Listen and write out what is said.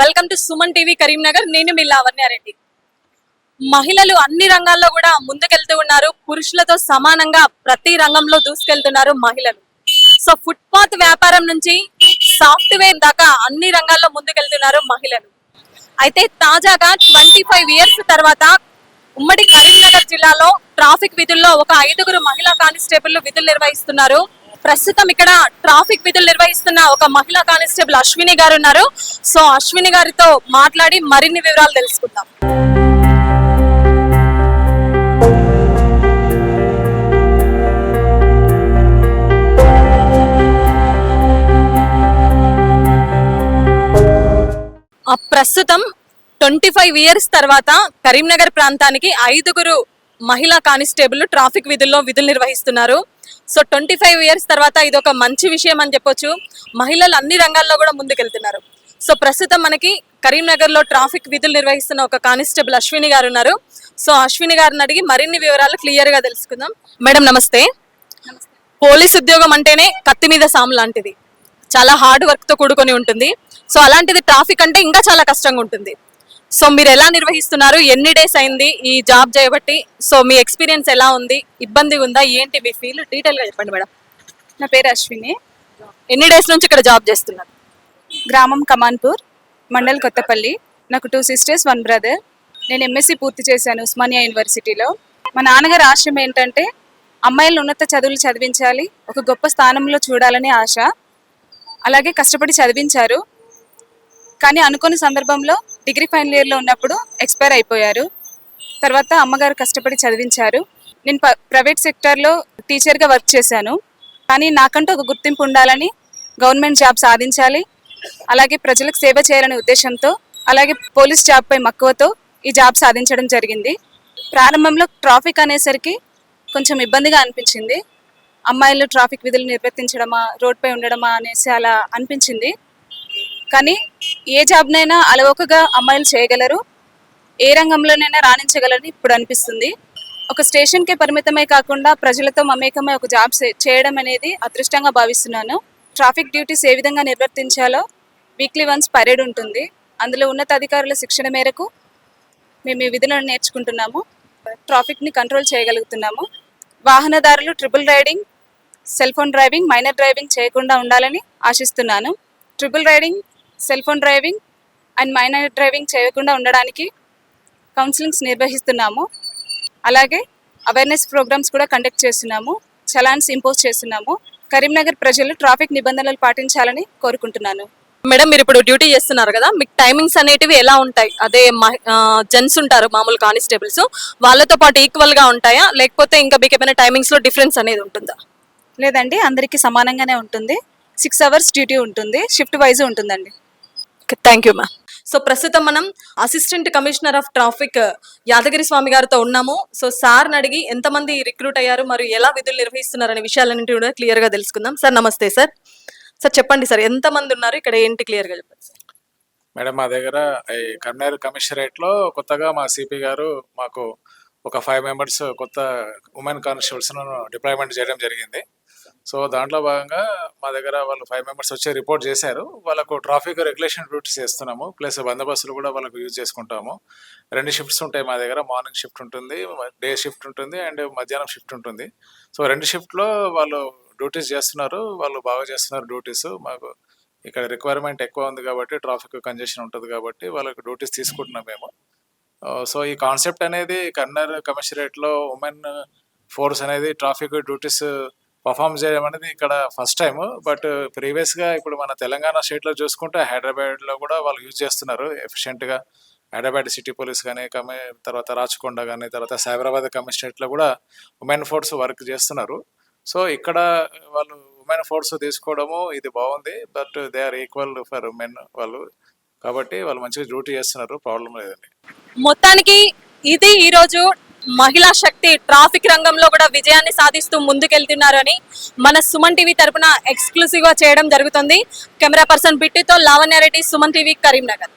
Welcome to Suman TV Karimnagar. నేను మీ లావణ్యారెడ్డి మహిళలు అన్ని రంగాల్లో కూడా ముందుకెళ్తూ ఉన్నారు. పురుషులతో సమానంగా ప్రతి రంగంలో దూసుకెళ్తున్నారు మహిళలు. సో ఫుట్పాత్ వ్యాపారం నుంచి సాఫ్ట్వేర్ దాకా అన్ని రంగాల్లో ముందుకెళ్తున్నారు మహిళలు. అయితే తాజాగా ట్వంటీ ఫైవ్ ఇయర్స్ తర్వాత ఉమ్మడి కరీంనగర్ జిల్లాలో ట్రాఫిక్ విధుల్లో ఒక ఐదుగురు మహిళా కానిస్టేబుల్ విధులు నిర్వహిస్తున్నారు. ప్రస్తుతం ఇక్కడ ట్రాఫిక్ విధులు నిర్వహిస్తున్న ఒక మహిళా కానిస్టేబుల్ అశ్విని గారు ఉన్నారు. సో అశ్విని గారితో మాట్లాడి మరిన్ని వివరాలు తెలుసుకుందాం. ప్రస్తుతం ట్వంటీ ఫైవ్ ఇయర్స్ తర్వాత కరీంనగర్ ప్రాంతానికి ఐదుగురు మహిళా కానిస్టేబుల్ ట్రాఫిక్ విధుల్లో విధులు నిర్వహిస్తున్నారు. సో ట్వంటీ ఫైవ్ ఇయర్స్ తర్వాత ఇది ఒక మంచి విషయం అని చెప్పొచ్చు. మహిళలు అన్ని రంగాల్లో కూడా ముందుకెళ్తున్నారు. సో ప్రస్తుతం మనకి కరీంనగర్లో ట్రాఫిక్ విధులు నిర్వహిస్తున్న ఒక కానిస్టేబుల్ అశ్విని గారు ఉన్నారు. సో అశ్విని గారిని అడిగి మరిన్ని వివరాలు క్లియర్గా తెలుసుకుందాం. మేడం నమస్తే. పోలీస్ ఉద్యోగం అంటేనే కత్తి మీద సాము లాంటిది. చాలా హార్డ్ వర్క్తో కూడుకొని ఉంటుంది. సో అలాంటిది ట్రాఫిక్ అంటే ఇంకా చాలా కష్టంగా ఉంటుంది. సో మీరు ఎలా నిర్వహిస్తున్నారు? ఎన్ని డేస్ అయింది ఈ జాబ్ చేయబట్టి? సో మీ ఎక్స్పీరియన్స్ ఎలా ఉంది? ఇబ్బంది ఉందా? ఏంటి? మీ ఫీల్ డీటెయిల్గా చెప్పండి మేడం. నా పేరు అశ్విని. ఎన్ని డేస్ నుంచి ఇక్కడ జాబ్ చేస్తున్నారు? గ్రామం కమాన్పూర్ మండల్ కొత్తపల్లి. నాకు టూ సిస్టర్స్ వన్ బ్రదర్ నేను ఎంఎస్సి పూర్తి చేశాను ఉస్మానియా యూనివర్సిటీలో. మా నాన్నగారి ఆశయం ఏంటంటే అమ్మాయిలను ఉన్నత చదువులు చదివించాలి ఒక గొప్ప స్థానంలో చూడాలని ఆశ. అలాగే కష్టపడి చదివించారు. కానీ అనుకోని సందర్భంలో డిగ్రీ ఫైనల్ ఇయర్లో ఉన్నప్పుడు ఎక్స్పైర్ అయిపోయారు. తర్వాత అమ్మగారు కష్టపడి చదివించారు. నేను ప్రైవేట్ సెక్టార్లో టీచర్గా వర్క్ చేశాను. కానీ నాకంటూ ఒక గుర్తింపు ఉండాలని గవర్నమెంట్ జాబ్ సాధించాలి. అలాగే ప్రజలకు సేవ చేయాలనే ఉద్దేశంతో అలాగే పోలీస్ జాబ్పై మక్కువతో ఈ జాబ్ సాధించడం జరిగింది. ప్రారంభంలో ట్రాఫిక్ అనేసరికి కొంచెం ఇబ్బందిగా అనిపించింది. అమ్మాయిలు ట్రాఫిక్ విధులు నిర్వర్తించడమా రోడ్పై ఉండడమా అనేసి అలా అనిపించింది. కానీ ఏ జాబ్నైనా అలవోకగా అమ్మాయిలు చేయగలరు. ఏ రంగంలోనైనా రాణించగలరని ఇప్పుడు అనిపిస్తుంది. ఒక స్టేషన్కే పరిమితమే కాకుండా ప్రజలతో మమేకమై ఒక జాబ్ చేయడం అనేది అదృష్టంగా భావిస్తున్నాను. ట్రాఫిక్ డ్యూటీస్ ఏ విధంగా నిర్వర్తించాలో వీక్లీ వన్స్ పరేడ్ ఉంటుంది. అందులో ఉన్నతాధికారుల శిక్షణ మేరకు మేము ఈ విధులను నేర్చుకుంటున్నాము. ట్రాఫిక్ని కంట్రోల్ చేయగలుగుతున్నాము. వాహనదారులు triple riding cell phone driving minor driving చేయకుండా ఉండాలని ఆశిస్తున్నాను. Triple riding cell phone driving and minor driving చేయకుండా ఉండడానికి కౌన్సిలింగ్స్ నిర్వహిస్తున్నాము. అలాగే అవేర్నెస్ ప్రోగ్రామ్స్ కూడా కండక్ట్ చేస్తున్నాము. చలాన్స్ ఇంపోజ్ చేస్తున్నాము. కరీంనగర్ ప్రజలు ట్రాఫిక్ నిబంధనలు పాటించాలని కోరుకుంటున్నాను. మేడం మీరు ఇప్పుడు డ్యూటీ చేస్తున్నారు కదా మీకు టైమింగ్స్ అనేటివి ఎలా ఉంటాయి? అదే జెంట్స్ ఉంటారు మామూలు కానిస్టేబుల్స్. వాళ్ళతో పాటు ఈక్వల్గా ఉంటాయా? లేకపోతే ఇంకా మీకు ఏమైనా టైమింగ్స్లో డిఫరెన్స్ అనేది ఉంటుందా? లేదండి అందరికీ సమానంగానే ఉంటుంది. సిక్స్ అవర్స్ డ్యూటీ ఉంటుంది షిఫ్ట్ వైజ్ ఉంటుందండి. థ్యాంక్ యూ మ్యామ్ సో ప్రస్తుతం మనం assistant commissioner of traffic Yadagiri Swamy గారితో ఉన్నాము. సో సార్ని అడిగి ఎంతమంది రిక్రూట్ అయ్యారు మరియు ఎలా విధులు నిర్వహిస్తున్నారు అనే విషయాలన్నింటి కూడా క్లియర్గా తెలుసుకుందాం. సార్ నమస్తే సార్. సార్ చెప్పండి సార్ ఎంతమంది ఉన్నారు? ఇక్కడ ఏంటి క్లియర్గా చెప్పండి సార్. మేడం మా దగ్గర కరీంనగర్ కమిషనరేట్లో కొత్తగా మా సిపి గారు మాకు ఒక ఫైవ్ మెంబర్స్ కొత్త ఉమెన్ కానిస్టేబుల్స్ డిప్లాయ్మెంట్ చేయడం జరిగింది. సో దాంట్లో భాగంగా మా దగ్గర వాళ్ళు ఫైవ్ మెంబర్స్ వచ్చి రిపోర్ట్ చేశారు. వాళ్ళకు ట్రాఫిక్ రెగ్యులేషన్ డ్యూటీస్ చేస్తున్నాము. ప్లస్ బందోబస్తులు కూడా వాళ్ళకు యూజ్ చేసుకుంటాము. రెండు షిఫ్ట్స్ ఉంటాయి మా దగ్గర. మార్నింగ్ షిఫ్ట్ ఉంటుంది డే షిఫ్ట్ ఉంటుంది అండ్ మధ్యాహ్నం షిఫ్ట్ ఉంటుంది. సో రెండు షిఫ్ట్లో వాళ్ళు డ్యూటీస్ చేస్తున్నారు. వాళ్ళు బాగా చేస్తున్నారు డ్యూటీస్ మాకు ఇక్కడ రిక్వైర్మెంట్ ఎక్కువ ఉంది కాబట్టి ట్రాఫిక్ కంజెషన్ ఉంటుంది కాబట్టి వాళ్ళకి డ్యూటీస్ తీసుకుంటున్నాం మేము. సో ఈ కాన్సెప్ట్ అనేది కన్నర్ కమిషనరేట్లో ఉమెన్ ఫోర్స్ అనేది ట్రాఫిక్ డ్యూటీస్ పర్ఫామ్ చేయడం అనేది ఇక్కడ ఫస్ట్ టైం బట్ ప్రీవియస్గా ఇప్పుడు మన తెలంగాణ స్టేట్లో చూసుకుంటే హైదరాబాద్లో కూడా వాళ్ళు యూజ్ చేస్తున్నారు ఎఫిషియెంట్గా హైదరాబాద్ సిటీ పోలీస్ కానీ కమి తర్వాత రాచకొండ కానీ తర్వాత సైబరాబాద్ కమిషనరేట్లో కూడా ఉమెన్ ఫోర్స్ వర్క్ చేస్తున్నారు. సో ఇక్కడ వాళ్ళు ఉమెన్ ఫోర్స్ తీసుకోవడము ఇది బాగుంది. But they are equal for women వాళ్ళు. కాబట్టి వాళ్ళు మంచిగా డ్యూటీ చేస్తున్నారు. ప్రాబ్లం లేదండి. మొత్తానికి ఇది ఈ రోజు మహిళా శక్తి ట్రాఫిక్ రంగంలో కూడా విజయాన్ని సాధిస్తూ ముందుకెళ్తున్నారని మన సుమన్ టీవీ తరపున ఎక్స్క్లూసివ్గా చేయడం జరుగుతుంది. కెమెరా పర్సన్ బిట్టితో లావణ్యారెడ్డి సుమన్ టీవీ కరీంనగర్.